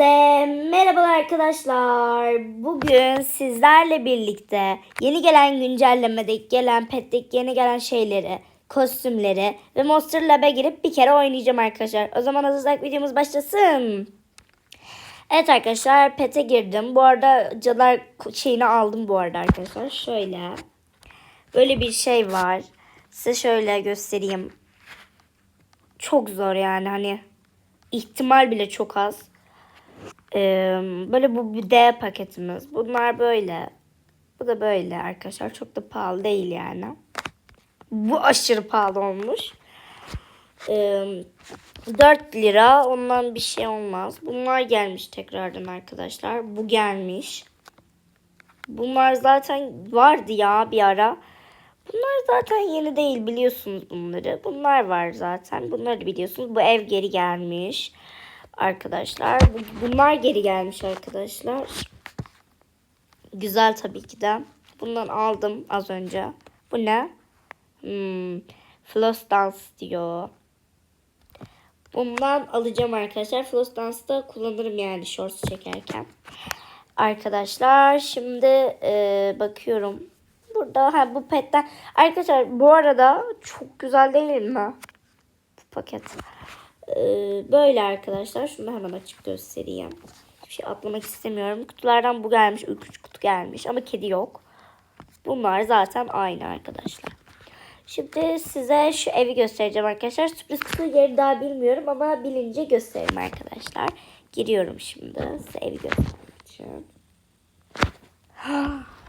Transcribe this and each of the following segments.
Hepinize merhabalar arkadaşlar. Bugün sizlerle birlikte yeni gelen güncellemedeki gelen petteki yeni gelen şeyleri, kostümleri ve Monster Lab'e girip bir kere oynayacağım arkadaşlar. O zaman hazırsak videomuz başlasın. Evet arkadaşlar pete girdim. Bu arada cadılar şeyini aldım bu arada arkadaşlar. Şöyle. Böyle bir şey var. Size şöyle göstereyim. Çok zor yani hani ihtimal bile çok az. Böyle bu bir D paketimiz. Bunlar böyle. Bu da böyle arkadaşlar. Çok da pahalı değil yani. Bu aşırı pahalı olmuş. Ee, 4 lira. Ondan bir şey olmaz. Bunlar gelmiş tekrardan arkadaşlar. Bu gelmiş. Bunlar zaten vardı ya bir ara. Bunlar zaten yeni değil biliyorsunuz bunları. Bunlar var zaten. Bunları biliyorsunuz. Bu ev geri gelmiş. Arkadaşlar. Bu- Bunlar geri gelmiş arkadaşlar. Güzel tabii ki de. Bundan aldım az önce. Bu ne? Hmm, Floss Dance diyor. Bundan alacağım arkadaşlar. Floss Dance'da kullanırım yani shorts çekerken. Arkadaşlar şimdi e, bakıyorum. Burada ha bu petten. Arkadaşlar bu arada çok güzel değil mi? Bu paket. E, böyle arkadaşlar. Şunu hemen açık göstereyim. Bir şey atlamak istemiyorum. Kutulardan bu gelmiş. Üç kutu gelmiş ama kedi yok. Bunlar zaten aynı arkadaşlar. Şimdi size şu evi göstereceğim arkadaşlar. Sürpriz kutu yeri daha bilmiyorum ama bilince gösteririm arkadaşlar. Giriyorum şimdi. Size evi göstereceğim.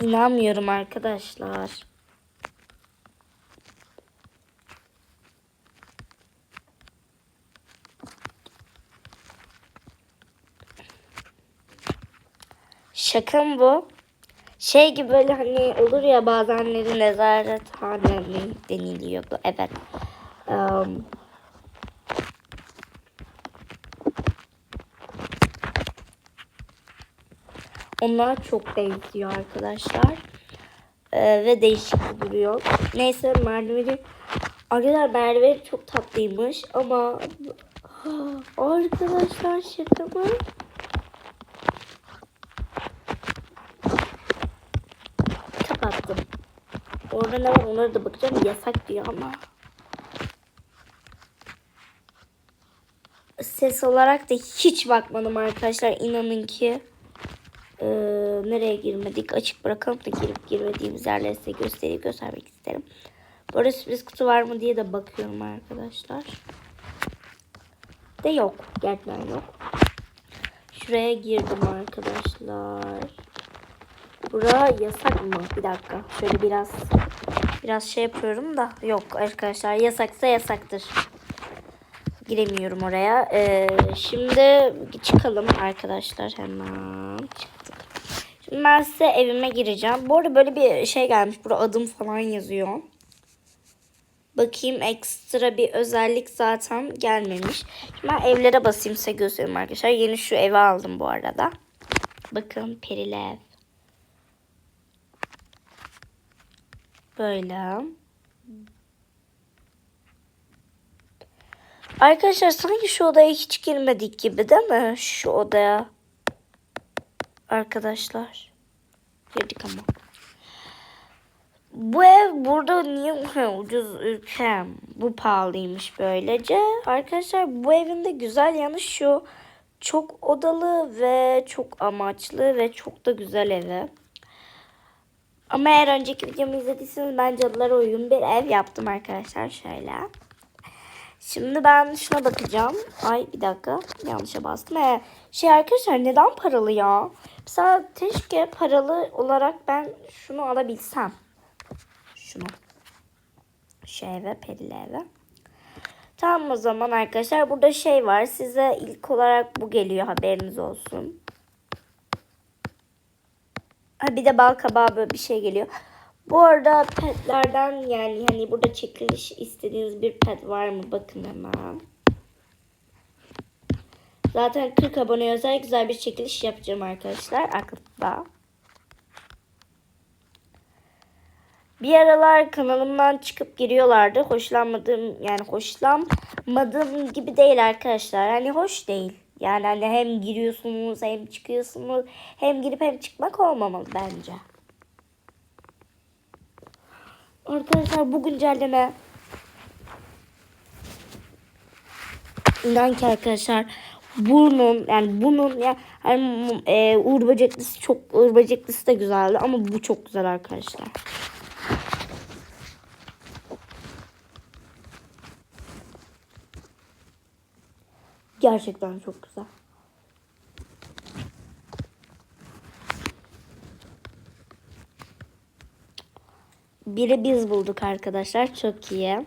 İnanmıyorum arkadaşlar. Şaka mı bu? Şey gibi böyle hani olur ya bazenleri nezarethane mi deniliyordu. Evet. Um, onlar çok benziyor arkadaşlar. Ee, ve değişik duruyor. Neyse merdiveni Arkadaşlar merdiveni çok tatlıymış ama arkadaşlar şaka mı? Kapattım. Orada ne var onlara da bakacağım. Yasak diyor ama. Ses olarak da hiç bakmadım arkadaşlar. İnanın ki. Ee, nereye girmedik? Açık bırakalım da girip girmediğimiz yerleri size göstereyim, göstermek isterim. Burada sürpriz kutu var mı diye de bakıyorum arkadaşlar. De yok. Gerçekten yok. Şuraya girdim arkadaşlar. Bura yasak mı? Bir dakika. Şöyle biraz biraz şey yapıyorum da yok arkadaşlar. Yasaksa yasaktır. Giremiyorum oraya. Ee, şimdi çıkalım arkadaşlar hemen. Çıktık. Şimdi ben size evime gireceğim. Bu arada böyle bir şey gelmiş. Burada adım falan yazıyor. Bakayım ekstra bir özellik zaten gelmemiş. Şimdi ben evlere basayım size göstereyim arkadaşlar. Yeni şu evi aldım bu arada. Bakın perili ev. Böyle. Arkadaşlar sanki şu odaya hiç girmedik gibi değil mi? Şu odaya. Arkadaşlar. Girdik ama. Bu ev burada niye ucuz ülkem? Bu pahalıymış böylece. Arkadaşlar bu evin de güzel yanı şu. Çok odalı ve çok amaçlı ve çok da güzel evi. Ama eğer önceki videomu izlediyseniz ben cadılara uygun bir ev yaptım arkadaşlar şöyle. Şimdi ben şuna bakacağım. Ay bir dakika yanlışa bastım. Ee, şey arkadaşlar neden paralı ya? Mesela keşke paralı olarak ben şunu alabilsem. Şunu. Şu eve perili eve. Tamam o zaman arkadaşlar burada şey var. Size ilk olarak bu geliyor haberiniz olsun. Ha bir de bal kabağı böyle bir şey geliyor. Bu arada petlerden yani hani burada çekiliş istediğiniz bir pet var mı? Bakın hemen. Zaten 40 abone özel güzel bir çekiliş yapacağım arkadaşlar. Aklımda. Bir aralar kanalımdan çıkıp giriyorlardı. Hoşlanmadığım yani hoşlanmadığım gibi değil arkadaşlar. Hani hoş değil. Yani hani hem giriyorsunuz hem çıkıyorsunuz. Hem girip hem çıkmak olmamalı bence. Arkadaşlar bu güncelleme İnan ki arkadaşlar burnun yani bunun ya hani e, uğur böceklisi çok uğur böceklisi de güzeldi ama bu çok güzel arkadaşlar. Gerçekten çok güzel. Biri biz bulduk arkadaşlar. Çok iyi.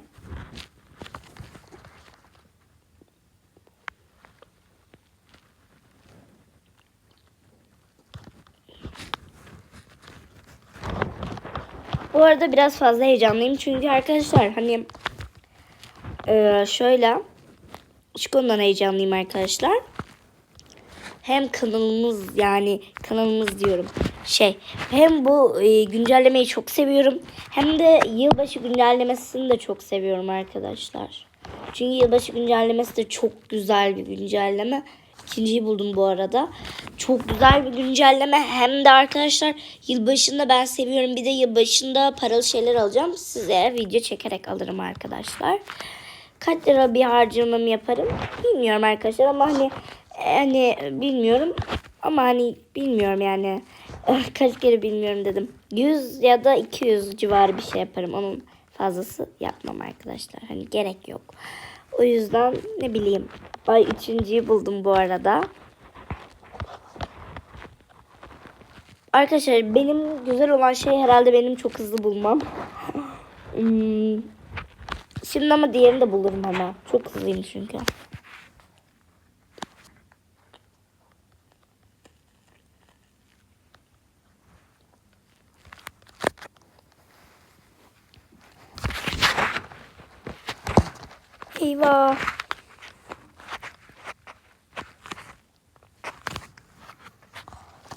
Bu arada biraz fazla heyecanlıyım çünkü arkadaşlar hani e, şöyle şu konudan heyecanlıyım arkadaşlar. Hem kanalımız yani kanalımız diyorum şey hem bu e, güncellemeyi çok seviyorum hem de yılbaşı güncellemesini de çok seviyorum arkadaşlar. Çünkü yılbaşı güncellemesi de çok güzel bir güncelleme. İkinciyi buldum bu arada. Çok güzel bir güncelleme. Hem de arkadaşlar yılbaşında ben seviyorum. Bir de yılbaşında paralı şeyler alacağım. Size video çekerek alırım arkadaşlar. Kaç lira bir harcamam yaparım bilmiyorum arkadaşlar ama hani hani bilmiyorum ama hani bilmiyorum yani kaç kere bilmiyorum dedim. 100 ya da 200 civarı bir şey yaparım ama fazlası yapmam arkadaşlar. Hani gerek yok. O yüzden ne bileyim. Ay üçüncüyü buldum bu arada. Arkadaşlar benim güzel olan şey herhalde benim çok hızlı bulmam. Hmm. Şimdi ama diğerini de bulurum hemen. Çok hızlıyım çünkü. Eyvah.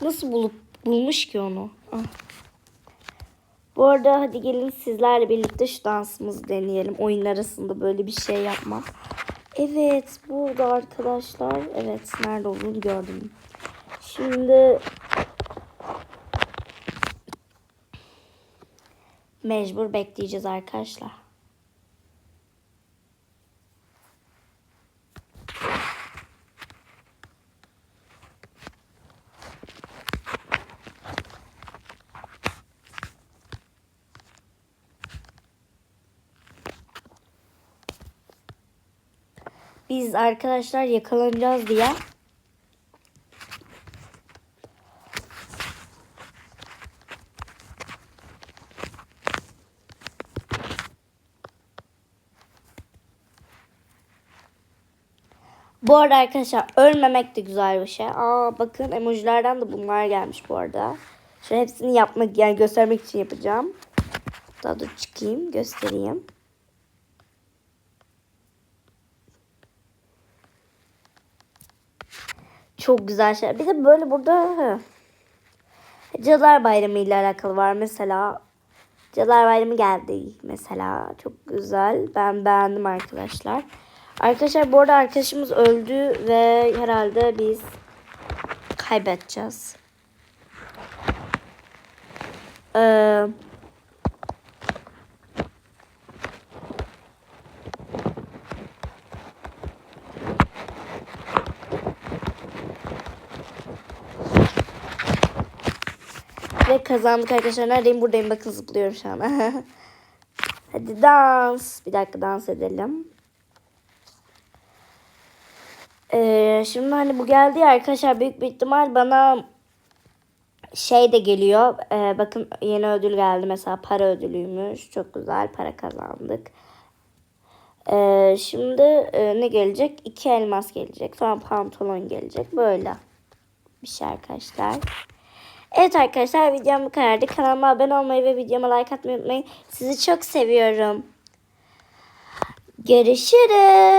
Nasıl bulup bulmuş ki onu? Ah. Bu arada hadi gelin sizlerle birlikte şu dansımızı deneyelim. Oyun arasında böyle bir şey yapmak. Evet burada arkadaşlar. Evet nerede olduğunu gördüm. Şimdi mecbur bekleyeceğiz arkadaşlar. Biz arkadaşlar yakalanacağız diye Bu arada arkadaşlar ölmemek de güzel bir şey. Aa bakın emojilerden de bunlar gelmiş bu arada. Şu hepsini yapmak yani göstermek için yapacağım. Daha dur çıkayım göstereyim. Çok güzel şey. Bir de böyle burada Cadılar Bayramı ile alakalı var mesela. Cadılar Bayramı geldi mesela. Çok güzel. Ben beğendim arkadaşlar. Arkadaşlar bu arada arkadaşımız öldü ve herhalde biz kaybedeceğiz. Ee, ve kazandık arkadaşlar. Neredeyim? Buradayım. Bakın zıplıyorum şu an. Hadi dans. Bir dakika dans edelim. Ee, şimdi hani bu geldi ya arkadaşlar büyük bir ihtimal bana şey de geliyor. Ee, bakın yeni ödül geldi mesela para ödülüymüş. Çok güzel para kazandık. Ee, şimdi e, ne gelecek? İki elmas gelecek. Sonra pantolon gelecek. Böyle bir şey arkadaşlar. Evet arkadaşlar videom bu kadardı. Kanalıma abone olmayı ve videoma like atmayı unutmayın. Sizi çok seviyorum. Görüşürüz.